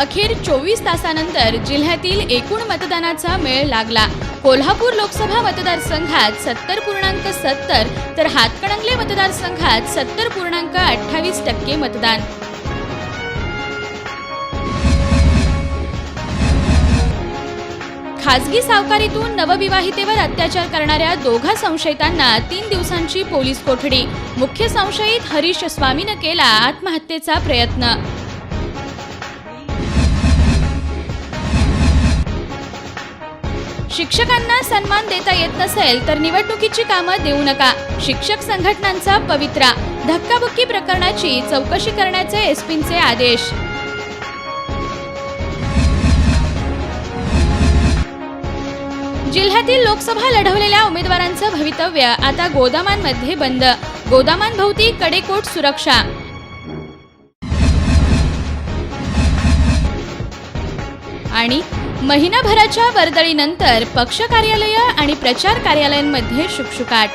अखेर चोवीस तासानंतर जिल्ह्यातील एकूण मतदानाचा मेळ लागला. कोल्हापूर लोकसभा मतदारसंघात सत्तर पूर्णांक सत्तर तर हातकणंगले मतदारसंघात सत्तर पूर्णांक अठ्ठावीस टक्के मतदान. खासगी सावकारीतून नवविवाहितेवर अत्याचार करणाऱ्या दोघा संशयितांना तीन दिवसांची पोलीस कोठडी. मुख्य संशयित हरीश स्वामीनं केला आत्महत्येचा प्रयत्न. शिक्षकांना सन्मान देता येत नसेल तर निवडणुकीची कामं देऊ नका. शिक्षक संघटनांचा पवित्रा. धक्काबुक्की प्रकरणाची चौकशी करण्याचे एसपींचे आदेश. जिल्ह्यातील लोकसभा लढवलेल्या उमेदवारांचं भवितव्य आता गोदामांमध्ये बंद. गोदामांभोवती कडेकोट सुरक्षा. आणि महिनाभराच्या वर्दळीनंतर पक्ष कार्यालय आणि प्रचार कार्यालयांमध्ये शुकशुकाट.